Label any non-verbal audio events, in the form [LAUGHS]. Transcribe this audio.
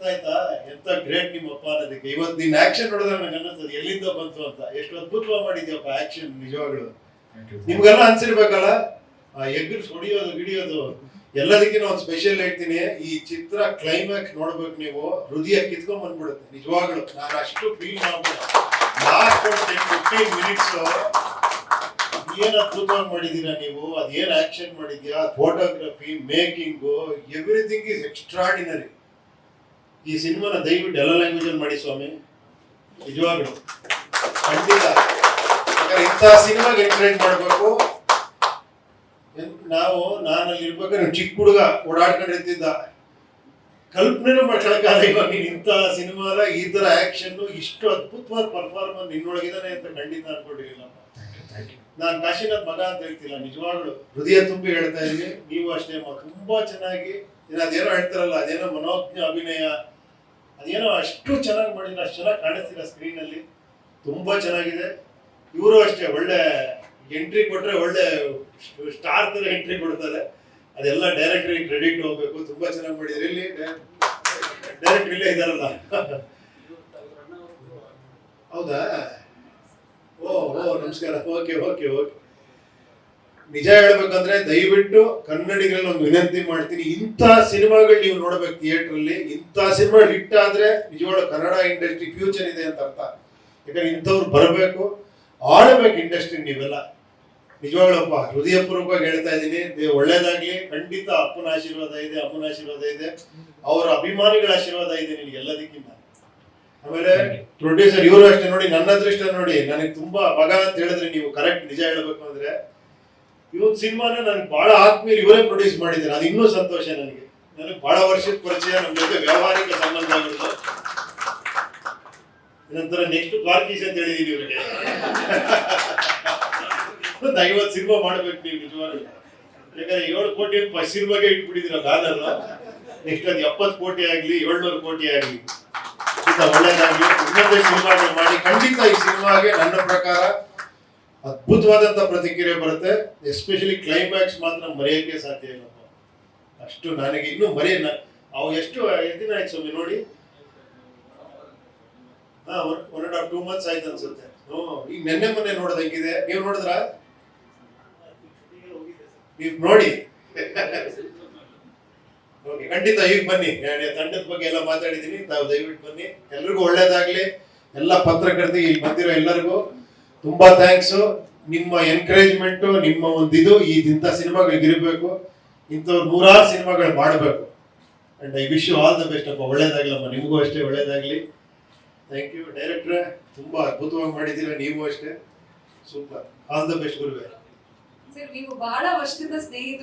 ಗೊತ್ತಾಯ್ತಾ? ಎಂತ ಗ್ರೇಟ್ ನಿಮ್ಮಪ್ಪ ಅನ್ನೋದಕ್ಕೆ. ಇವತ್ತು ನಿನ್ನ ಆಕ್ಷನ್ ನೋಡಿದ್ರೆ ನನಗೆ ಅನ್ನಿಸ್ತದೆ. ಎಲ್ಲಿಂದ ಬಂತು ಅಂತ. ಎಷ್ಟು ಅದ್ಭುತವಾಗಿ ಮಾಡಿದ್ಯಪ್ಪ ಆಕ್ಷನ್ ನಿಜವಾಗ್ಲು. ನಿಮ್ಗೆಲ್ಲ ಅನ್ಸಿರ್ಬೇಕಲ್ಲ? ಆ ಎಗ್ರಿಸ್ ಹೊಡಿಯೋದು ಹಿಡಿಯೋದು ಎಲ್ಲದಕ್ಕಿಂತ ಒಂದು ಸ್ಪೆಷಲ್ ಹೇಳ್ತೀನಿ ಈ ಚಿತ್ರ ಕ್ಲೈಮ್ಯಾಕ್ಸ್ ನೋಡ್ಬೇಕು ನೀವು. ಹೃದಯ ಕಿತ್ಕೊಂಡ್ ಬಂದ್ಬಿಡುತ್ತೆ. ನಿಜವಾಗ್ಲು. ನಾನು ಅಷ್ಟು ಫೀಲ್ ಮಾಡ್ಬಿಟ್ಟು ಲಾಸ್ಟ್ ಫಿಫ್ಟೀನ್ ಮಿನಿಟ್ಸ್ ಏನ್ ಅದ್ಭುತವಾಗಿ ಮಾಡಿದೀರಾ ನೀವು? ಅದೇನ್ ಆಕ್ಷನ್ ಮಾಡಿದ್ಯಾ photography making everything is extraordinary ಈ ಸಿನಿಮಾನ ದಯವಿಟ್ಟು ಎಲ್ಲ ಲ್ಯಾಂಗ್ವೇಜ್ ಅಲ್ಲಿ ಮಾಡಿ ಸ್ವಾಮಿ. ನಿಜವಾಗ್ಲು. ಖಂಡಿತ. ಯಾಕಂದ್ರೆ ಇಂಥ ಸಿನಿಮಾಗೆ ಎಂಟರ್ಟೈನ್ ಮಾಡಬೇಕು. ನಾವು ನಾನು ಅಲ್ಲಿ ಇರ್ಬೇಕಾದ್ರೆ ಚಿಕ್ಕ ಹುಡುಗ ಓಡಾಡ್ಕೊಂಡಿರ್ತಿದ್ದ. ಕಲ್ಪನೆನೂ ಮಾಡ್ಕೊಳಕ್ಕಾಗಲ್ಲ ಇವಾಗ. ನೀನು ಇಂಥ ಸಿನಿಮಾದ ಈ ತರ ಆಕ್ಷನ್ ಇಷ್ಟು ಅದ್ಭುತವಾದ ಪರ್ಫಾರ್ಮೆನ್ಸ್ ನಿನ್ನೊಳಗಿದಾನೆ ಅಂತ ಖಂಡಿತ ಅನ್ಕೊಂಡಿರಲಿಲ್ಲ ನಾನು ಕಾಶಿನ ಮಗ ಅಂತ ಹೇಳ್ತಿಲ್ಲ ನಿಜವಾಗ್ಲು. ಹೃದಯ ತುಂಬಿ ಹೇಳ್ತಾ ಇದ್ದೀನಿ ನೀವು ಅಷ್ಟೇ ತುಂಬಾ ಚೆನ್ನಾಗಿ ಅದೇನೋ ಹೇಳ್ತಾರಲ್ಲ ಅದೇನೋ ಮನೋಜ್ಞ ಅಭಿನಯ ಅದೇನೋ ಅಷ್ಟು ಚೆನ್ನಾಗಿ ಮಾಡಿದ್ರೆ ಅಷ್ಟು ಚೆನ್ನಾಗಿ ಕಾಣಿಸ್ತಿಲ್ಲ ಸ್ಕ್ರೀನ್ ಅಲ್ಲಿ. ತುಂಬಾ ಚೆನ್ನಾಗಿದೆ. ಇವರು ಅಷ್ಟೇ ಒಳ್ಳೆ ಎಂಟ್ರಿ ಕೊಟ್ರೆ ಒಳ್ಳೆ ಸ್ಟಾರ್ ತರ ಎಂಟ್ರಿ ಕೊಡ್ತಾರೆ. ಅದೆಲ್ಲ ಡೈರೆಕ್ಟರ್ ಕ್ರೆಡಿಟ್ ಹೋಗ್ಬೇಕು. ತುಂಬಾ ಚೆನ್ನಾಗಿ ಮಾಡಿದ್ರು. ಇಲ್ಲಿ ಡೈರೆಕ್ಟ್ರಿ ಇಲ್ಲೇ ಇದಾರಲ್ಲ ಹೌದಾ? ಓ ಓ, ನಮಸ್ಕಾರ. Okay okay okay. ನಿಜ ಹೇಳ್ಬೇಕಂದ್ರೆ ದಯವಿಟ್ಟು ಕನ್ನಡಿಗರಲ್ಲಿ ಒಂದು ವಿನಂತಿ ಮಾಡ್ತೀನಿ. ಇಂಥ ಸಿನಿಮಾಗಳು ನೀವು ನೋಡ್ಬೇಕು ಥಿಯೇಟರ್ ಅಲ್ಲಿ ಇಂಥ ಸಿನಿಮಾ ಹಿಟ್ ಆದ್ರೆ ನಿಜವಾಗ್ಲೂ ಕನ್ನಡ ಇಂಡಸ್ಟ್ರಿ ಫ್ಯೂಚರ್ ಇದೆ ಅಂತ ಅರ್ಥ. ಯಾಕಂದ್ರೆ ಇಂಥವ್ರು ಬರಬೇಕು, ಆಡಬೇಕು ಇಂಡಸ್ಟ್ರಿ ನೀವೆಲ್ಲ. ನಿಜವಾಗ್ಲಪ್ಪ ಹೃದಯಪೂರ್ವಕವಾಗಿ ಹೇಳ್ತಾ ಇದ್ದೀನಿ ಒಳ್ಳೇದಾಗ್ಲಿ, ಖಂಡಿತ ಅಪ್ಪನ ಆಶೀರ್ವಾದ ಇದೆ, ಅಮ್ಮನ ಆಶೀರ್ವಾದ ಇದೆ. ಅವರ ಅಭಿಮಾನಿಗಳ ಆಶೀರ್ವಾದ ಇದೆ ನಿನಗೆ ಎಲ್ಲದಕ್ಕಿಂತ. ಆಮೇಲೆ ಪ್ರೊಡ್ಯೂಸರ್ ಇವರು ಅಷ್ಟೇ ನೋಡಿ, ನನ್ನ ಅದೃಷ್ಟ ನೋಡಿ, ನನಗೆ ತುಂಬಾ ಮಗ ಅಂತ ಹೇಳಿದ್ರೆ ನೀವು ಕರೆಕ್ಟ್ ನಿಜ ಹೇಳ್ಬೇಕು ಅಂದ್ರೆ, ಇವನ್ ಸಿನಿಮಾನ ನನ್ಗೆ ಬಹಳ ಆತ್ಮೀಯರು ಇವರೇ ಪ್ರೊಡ್ಯೂಸ್ ಮಾಡಿದ್ದಾರೆ. ಅದು ಇನ್ನೂ ಸಂತೋಷ ನನಗೆ. ನನಗೆ ಬಹಳ ವರ್ಷದ ಪರಿಚಯ ನಮ್ಮ ಜೊತೆ ವ್ಯಾವಹಾರಿಕ ಆಗಿರೋದು. ನಂತರ ನೆಕ್ಸ್ಟ್ ದ್ವಾರಕೀಶ್ ಅಂತ ಹೇಳಿದೀನಿ ಇವರಿಗೆ. ಒಂದು [LAUGHS] ಸಿನಿಮಾ ಮಾಡ್ಬೇಕು ನೀವು ನಿಜವಾಗ್ಲು. ಯಾಕಂದ್ರೆ ಏಳು ಕೋಟಿ ಸಿನಿಮಾಗೆ ಇಟ್ಬಿಟ್ಟಿದ್ದೀರ ಬ್ಯಾನರ್ ನೆಕ್ಸ್ಟ್ ಅದು ಎಪ್ಪತ್ತು ಕೋಟಿ ಆಗಲಿ, ಏಳ್ನೂರು ಕೋಟಿ ಆಗ್ಲಿ. ಒಳ್ಳೆಯದಾಗಿ ಇನ್ನೊಂದೇ ಸಿನಿಮಾಗಳು ಮಾಡಿ ಖಂಡಿತ ಈ ಸಿನಿಮಾಗೆ ನನ್ನ ಪ್ರಕಾರ ಅದ್ಭುತವಾದಂತ ಪ್ರತಿಕ್ರಿಯೆ ಬರುತ್ತೆ. ಎಸ್ಪೆಷಲಿ ಕ್ಲೈಮ್ಯಾಕ್ಸ್ ಮಾತ್ರ ಮರೆಯೋಕ್ಕೆ ಸಾಧ್ಯ ಇಲ್ಲ ಅಷ್ಟು ನನಗೆ ಇನ್ನೂ ಮರೆಯ ಅವು ಎಷ್ಟು ದಿನ ಆಯ್ತು ಸ್ವಾಮಿ ನೋಡಿ? ಹಾ, one and half two months ಆಯ್ತು ಅನ್ಸುತ್ತೆ. ಹ್ಞೂ, ಈಗ ನೆನ್ನೆ ಮೊನ್ನೆ ನೋಡೋದು ನೀವು ನೋಡಿದ್ರಾ? ನೀವು ನೋಡಿ. [LAUGHS] ಓಕೆ, ಖಂಡಿತ ಈಗ ಬನ್ನಿ. ನಾನು ತಂಡದ ಬಗ್ಗೆ ಎಲ್ಲ ಮಾತಾಡಿದ್ದೀನಿ ತಾವು ದಯವಿಟ್ಟು ಬನ್ನಿ. ಎಲ್ರಿಗೂ ಒಳ್ಳೇದಾಗ್ಲಿ. ಎಲ್ಲ ಪತ್ರಕರ್ತರಿಗೆ ಇಲ್ಲಿ ಬಂದಿರೋ ಎಲ್ಲರಿಗೂ ತುಂಬಾ ಥ್ಯಾಂಕ್ಸ್ ನಿಮ್ಮ ಎನ್ಕರೇಜ್ಮೆಂಟ್ ನಿಮ್ಮ ಒಂದು ಇದು ಈ ಇಂಥ ಸಿನಿಮಾಗಳಿಗೆ ಇರಬೇಕು. ಇಂಥವ್ರು ನೂರಾರು ಸಿನಿಮಾಗಳು ಮಾಡಬೇಕು. And I wish you all the best ಅಪ್ಪ ಒಳ್ಳೇದಾಗ್ಲಮ್ಮ ನಿಮಗೂ ಅಷ್ಟೇ ಒಳ್ಳೇದಾಗ್ಲಿ. ಥ್ಯಾಂಕ್ ಯು ಡೈರೆಕ್ಟ್ರೆ ತುಂಬಾ ಅದ್ಭುತವಾಗಿ ಮಾಡಿದ್ದೀರಾ ನೀವು ಅಷ್ಟೇ. ಸೂಪರ್ ಆಲ್ ದ ಬೆಸ್ಟ್ ಗುರುವೆ. ನೀವು ಬಹಳ ವರ್ಷದಿಂದ ಸ್ನೇಹಿತರು.